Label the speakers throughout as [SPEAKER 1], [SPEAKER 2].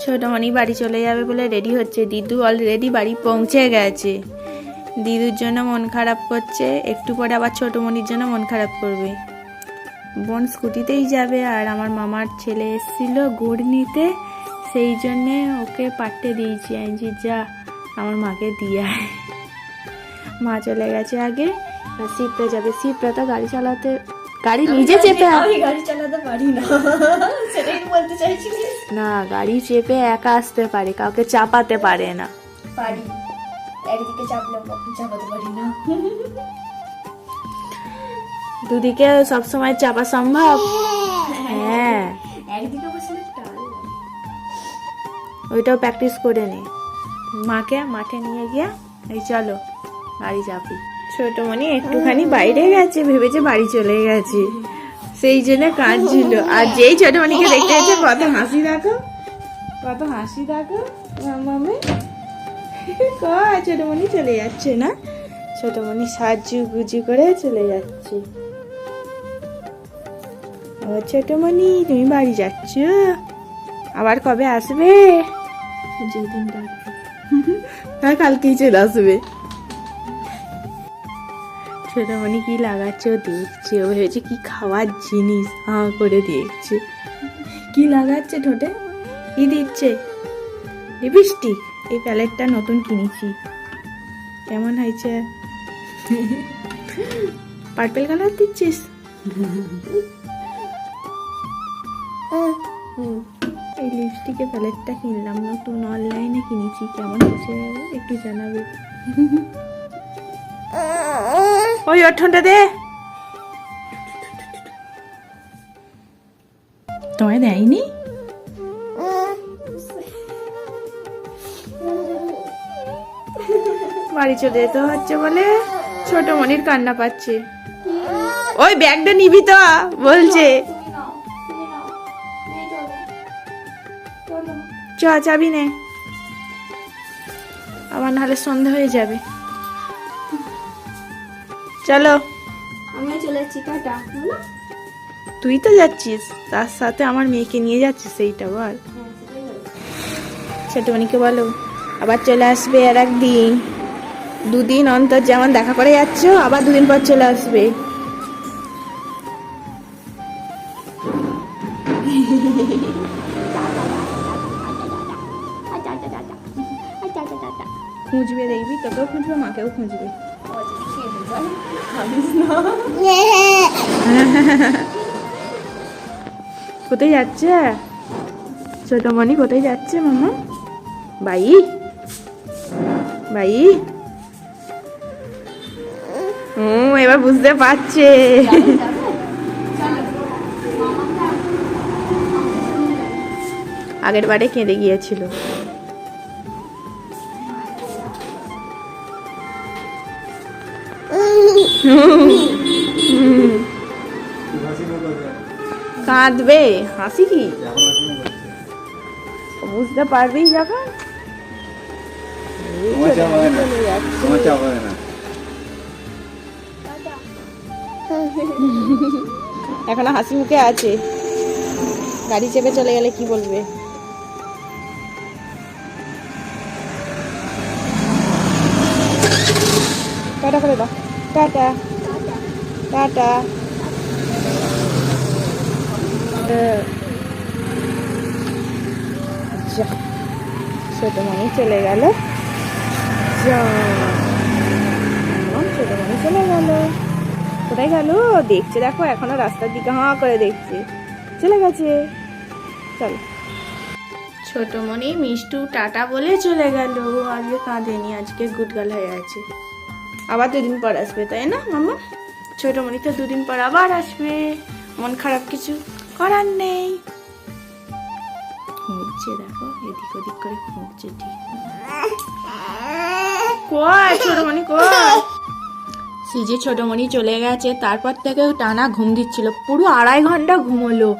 [SPEAKER 1] ছোটমণি বাড়ি চলে যাবে বলে রেডি হচ্ছে। দিদু অলরেডি বাড়ি পৌঁছে গেছে। দিদুর জন্য মন খারাপ করছে। একটু পরে আবার ছোটমণির জন্য মন খারাপ করবে। বোন স্কুটিতেই যাবে আর আমার মামার ছেলে এসেছিল গুড় নিতে। সেই জন্যে ওকে পাঠতে দিয়েছি। আমি যে যা, আমার মাকে দিয়ে। মা চলে গেছে আগে। আর শিবরা যাবে। শিবরা তো গাড়ি চালাতে গাড়ি নিজে চেপে
[SPEAKER 2] আমি গাড়ি চালাতে পারি না। সেটাই বলতে চাইছিলিস
[SPEAKER 1] না গাড়ি চেপে একা আসতে পারে কাউকে চাপাতে পারে না।
[SPEAKER 2] পারি। একদিকে চাপলে চাপাতে পারি না।
[SPEAKER 1] দুদিকে সবসময় চাপা সম্ভব? হ্যাঁ।
[SPEAKER 2] একদিকে
[SPEAKER 1] ওইটাও প্র্যাকটিস করে নে। মাকে মাঠে নিয়ে গিয়া এই চলো গাড়ি চাপি। ছোটমণি একটুখানি বাইরে গেছে, ভেবেছে বাড়ি চলে গেছে। সেই জন্য কাঁদছিল। আর যেই ছোটমণিকে দেখতে গেছে কত হাসি দেখো। কত হাসি দেখো মামে কয় ছোটমণি চলে যাচ্ছে না? ছোটমণি সাজু গুজু করে চলে যাচ্ছে। ও ছোটমণি তুমি বাড়ি যাচ্ছ? আবার কবে আসবে?
[SPEAKER 2] যেদিন
[SPEAKER 1] হ্যাঁ কালকেই চলে আসবে। ছোটমণি কি লাগাচ্ছে ও দেখছে। ও ভেবেছে কি খাওয়ার জিনিস, হাঁ করে দেখছে। কি লাগাচ্ছে ঠোঁটে? কি দিচ্ছে? লিপস্টিক এই প্যালেটটা নতুন কিনেছি। কেমন হয়েছে? পার্পেল কালার দিচ্ছিস? এই লিপস্টিকের প্যালেটটা কিনলাম, নতুন অনলাইনে কিনেছি। কেমন হয়েছে একটু জানাবে। ওই ঠোঁটে দে। তোমায় দেয়নি? বাড়ি চলে যেতে হচ্ছে বলে ছোট মনির কান্না পাচ্ছে। ওই ব্যাগটা নিবি তো বলছে। চ চাবি নে। আবার নাহলে সন্ধে হয়ে যাবে। চলো
[SPEAKER 2] আমি চলে যাচ্ছি টাটা
[SPEAKER 1] তুই তো যাচ্ছিস তার সাথে আমার মেয়েকে নিয়ে যাচ্ছিস সেইটা বল
[SPEAKER 2] হ্যাঁ
[SPEAKER 1] ছোটমণিকে বলো আবার চলে আসবে আর একদিন দুদিন অন্তর যেমন দেখা করে যাচ্ছ আবার দুদিন পর চলে আসবে
[SPEAKER 2] আচ্ছা আচ্ছা আচ্ছা আচ্ছা
[SPEAKER 1] খুঁজবে দেখবি তোকেও খুঁজবে মাকেও খুঁজবে কোথায় যাচ্ছে? ছোটমণি, কোথায় যাচ্ছে মামা? বাই। বাই। হুম এবার বুঝতে পারছে। আগের বারে কেঁদে গিয়েছিল। কাঁদবে। হাসি কি? বুঝতে পারবেই যখন এখনও হাসি মুখে আছে। গাড়ি চেপে চলে গেলে কি বলবে? টাটা করে দাও। টাটা টাটা আহ, যা ছোট মামি চলে গেল। যা আমার ছোট মামি চলে গেল। কোথায় গেল? দেখছে দেখো এখনও রাস্তার দিকে হাঁ করে দেখছে। চলে গেছে। চলো। ছোটমণি মিষ্টু টাটা বলে চলে গেল। ও আজকে কাঁদেনি আজকে গুটগাল হয়ে আছে। আবার দুদিন পর আসবে, তাই না, মামা? ছোটমণি তো দুদিন পর আবার আসবে। মন খারাপ কিছু করার নেই। খুঁজছে দেখো, এদিক ওদিক করে খুঁজছে ঠিক। কয় ছোটমণি কয় সিজে ছোটমণি চলে গেছে, তারপর থেকে টানা ঘুম দিচ্ছিল। পুরো আড়াই ঘণ্টা ঘুমোলো।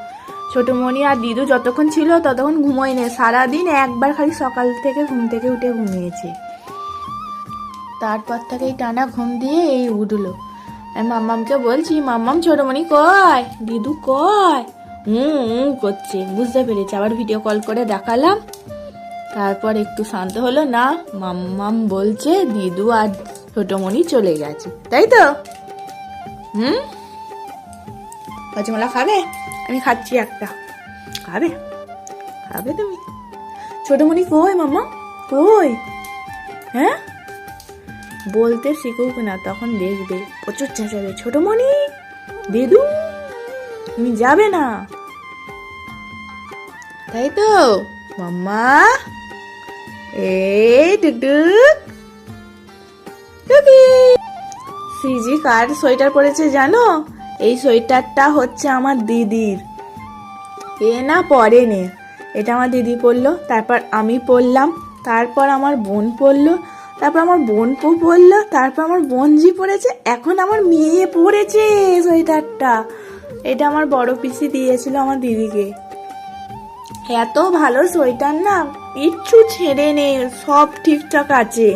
[SPEAKER 1] ছোটমণি আর দিদু যতক্ষণ ছিল ততক্ষণ ঘুমোয় না সারাদিন একবার খালি সকাল থেকে ঘুম থেকে উঠে ঘুমিয়েছে। তারপর থেকেই টানা ঘুম দিয়ে এই উঠল। আমি মাম্মামকে বলছি, মাম্মাম, ছোটমণি কয়? দিদু কয়? হুম হুম, করছে, বুঝতে পেরেছি। আবার ভিডিও কল করে দেখালাম। তারপর একটু শান্ত হলো, না, মাম্মাম বলছে দিদু আর ছোটমণি চলে গেছে। তাই তো? হুম? হজমলা খাবে? আমি খাচ্ছি একটা। খাবে? খাবে তুমি? ছোটমণি কই মাম্মা কই? হ্যাঁ? বলতে শিখুক না, তখন দেখবে প্রচুর চেঁচাবে ছোটমণি দিদু তুমি যাবে না? তাই তো? মাম্মা? এই টুকটুক টুকি সিজি, কার সোয়েটার পরেছে জানো? এই সোয়েটারটা হচ্ছে আমার দিদির। এ না পরেনি। এটা আমার দিদি পরলো, তারপর আমি পরলাম, তারপর আমার বোন পরলো তারপর আমার বোন পরলো তারপর আমার বোন বোনজি পরেছে এখন আমার মেয়ে পরেছে সোয়েটারটা। এটা আমার বড় পিসি দিয়েছিল আমার দিদিকে। এত ভালো সোয়েটার না, কিচ্ছু ছেড়ে নেই, সব ঠিকঠাক আছে।